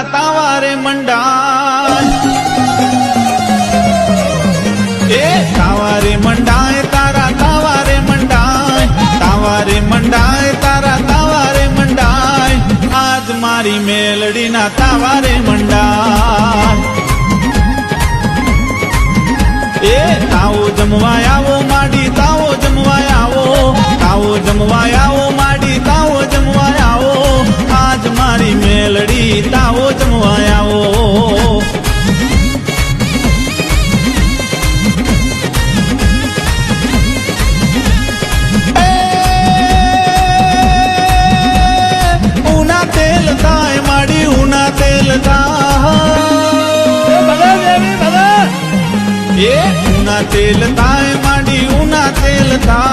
તારા તાવારે મંડાય. એ તાવારે મંડાય, તારા તાવારે મંડાય. તાવારે મંડાય, તારા તાવારે મંડાય. આજ મારી મેલડીના તાવારે મંડાય. એ તાવો જમવા આવો તાવો જમવા આવો. ઉના તેલ તાય માંડી ઉના તેલ થાય.